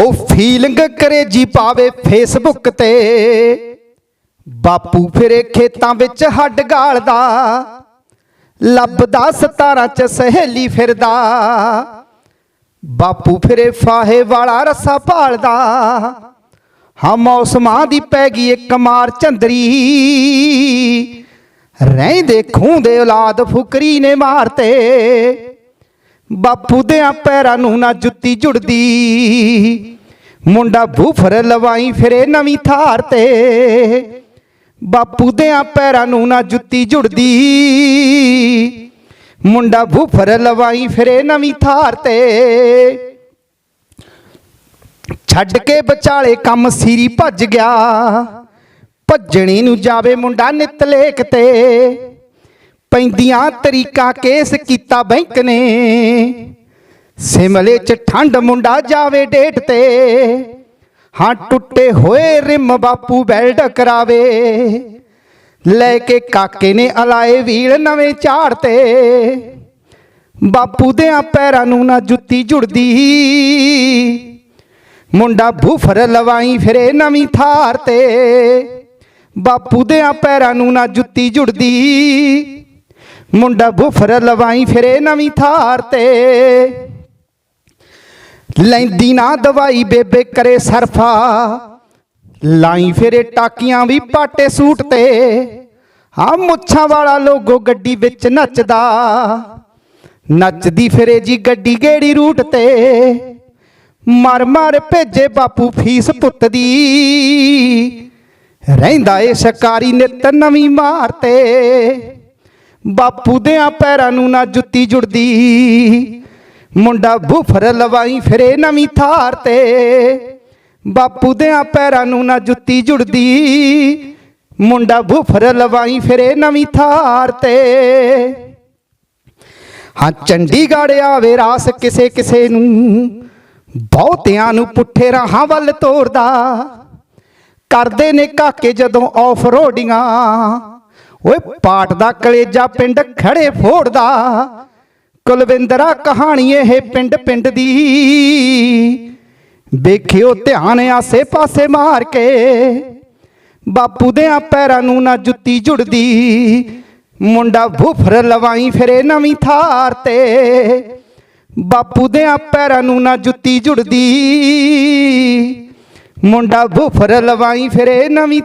ਹੋ feeling crazy ਪਾਵੇ Facebook ਤੇ। ਬਾਪੂ ਫਿਰੇ ਖੇਤਾਂ ਵਿੱਚ ਹੱਡ ਗਾਲਦਾ। ਲੱਭਦਾ ਸਤਾਰਾਂ ਚ ਸਹੇਲੀ ਫਿਰਦਾ। ਬਾਪੂ ਫਿਰੇ ਫਾਹੇ ਵਾਲਾ ਰੱਸਾ ਭਾਲਦਾ। ਹਾਂ, ਮੌਸਮਾਂ ਦੀ ਪੈ ਗਈ ਇੱਕ ਮਾਰ ਚੰਦਰੀ। ਰਹਿੰਦੇ ਖੂੰਦੇ ਔਲਾਦ ਫੁਕਰੀ ਨੇ ਮਾਰਤੇ ਬਾਪੂ ਦੇ ਪੈਰਾਂ ਨੂੰ ਨਾ ਜੁੱਤੀ ਜੁੜਦੀ। ਮੁੰਡਾ ਬੂਫਰ ਲਵਾਈ ਫਿਰੇ ਨਵੀਂ ਥਾਰ ਤੇ। ਬਾਪੂ ਦੇ ਪੈਰਾਂ ਨੂੰ ਨਾ ਜੁੱਤੀ ਜੁੜਦੀ। ਮੁੰਡਾ ਬੂਫਰ ਲਵਾਈ ਫਿਰੇ ਨਵੀਂ ਥਾਰ ਤੇ। ਛੱਡ ਕੇ ਵਿਚਾਲੇ ਕੰਮ ਸੀਰੀ ਭੱਜ ਗਿਆ। ਭੱਜਣੀ ਨੂੰ ਜਾਵੇ ਮੁੰਡਾ ਨਿਤ ਲੇਖ ਤੇ। ਪੈਂਦੀਆਂ ਤਰੀਕਾ ਕੇਸ ਕੀਤਾ ਬੈਂਕ ਨੇ। ਸਿਮਲੇ ਚ ਠੰਡ ਮੁੰਡਾ ਜਾਵੇ ਡੇਟ ਤੇ। ਹਾਂ, ਟੁੱਟੇ ਹੋਏ ਰਿਮ ਬਾਪੂ ਬੈਲਡ ਕਰਾਵੇ ਲੈ ਕੇ ਕਾਕੇ ਨੇ ਅਲਾਏ ਵੀਲ ਨਵੇਂ ਝਾੜ ਤੇ। ਬਾਪੂ ਦੇ ਪੈਰਾਂ ਨੂੰ ਨਾ ਜੁੱਤੀ ਜੁੜਦੀ। ਮੁੰਡਾ ਬੂਫਰ ਲਵਾਈ ਫਿਰੇ ਨਵੀਂ ਥਾਰ ਤੇ। ਬਾਪੂ ਦੇ ਪੈਰਾਂ ਨੂੰ ਨਾ ਜੁੱਤੀ ਜੁੜਦੀ। ਮੁੰਡਾ ਬੂਫਰ ਲਵਾਈ ਫਿਰੇ ਨਵੀਂ ਥਾਰ ਤੇ। ਲੈਂਦੀ ਨਾ ਦਵਾਈ ਬੇਬੇ ਕਰੇ ਸਰਫਾ। ਲਾਈ ਫਿਰੇ ਟਾਕੀਆਂ ਵੀ ਪਾਟੇ ਸੂਟ ਤੇ। ਹਾਂ ਮੁੱਛਾਂ ਵਾਲਾ ਲੋਗੋ ਗੱਡੀ ਵਿੱਚ ਨੱਚਦਾ। ਨੱਚਦੀ ਫਿਰੇ ਜੀ ਗੱਡੀ ਗੇੜੀ ਰੂਟ ਤੇ। ਮਰ ਮਰ ਭੇਜੇ ਬਾਪੂ ਫੀਸ ਪੁੱਤ ਦੀ ਰਹਿੰਦਾ ਏ ਸ਼ਿਕਾਰੀ ਨਿਤ ਨਵੀਂ ਮਾਰ ਤੇ। ਬਾਪੂ ਦੇ ਪੈਰਾਂ ਨੂੰ ਨਾ ਜੁੱਤੀ ਜੁੜਦੀ। ਮੁੰਡਾ ਬੁਫਰ ਲਵਾਈ ਫਿਰੇ ਨਵੀਂ ਥਾਰ ਤੇ। ਬਾਪੂ ਦੇ ਪੈਰਾਂ ਨੂੰ ਨਾ ਜੁੱਤੀ ਜੁੜਦੀ। ਮੁੰਡਾ ਬੁਫਰ ਲਵਾਈ ਫਿਰੇ ਨਵੀਂ ਥਾਰ ਤੇ। ਹਾਂ, ਚੰਡੀਗੜ੍ਹ ਆਵੇ ਰਾਸ ਕਿਸੇ ਕਿਸੇ ਨੂੰ। ਬਹੁਤਿਆਂ ਨੂੰ ਪੁੱਠੇ ਰਾਹਾਂ ਵੱਲ ਤੋਰਦਾ। ਕਰਦੇ ਨੇ ਕਾਕੇ ਜਦੋਂ ਆਫ ਰੋਡਿੰਗਾਂ ਓਏ ਪਾਟ ਦਾ ਕਲੇਜਾ ਪਿੰਡ ਖੜੇ ਫੋੜਦਾ। ਕੁਲਵਿੰਦਰਾ ਕਹਾਣੀ ਇਹ ਪਿੰਡ ਪਿੰਡ ਦੀ। ਵੇਖਿਓ ਧਿਆਨ ਆਸੇ ਪਾਸੇ ਮਾਰ ਕੇ। ਬਾਪੂ ਦੇ ਪੈਰਾਂ ਨੂੰ ਨਾ ਜੁੱਤੀ ਜੁੜਦੀ। ਮੁੰਡਾ ਬੁਫਰ ਲਵਾਈ ਫਿਰੇ ਨਵੀਂ ਥਾਰ ਤੇ। ਬਾਪੂ ਦੇ ਪੈਰਾਂ ਨੂੰ ਨਾ ਜੁੱਤੀ ਜੁੜਦੀ। ਮੁੰਡਾ ਬੁਫਰ ਲਵਾਈ ਫਿਰੇ ਨਵੀਂ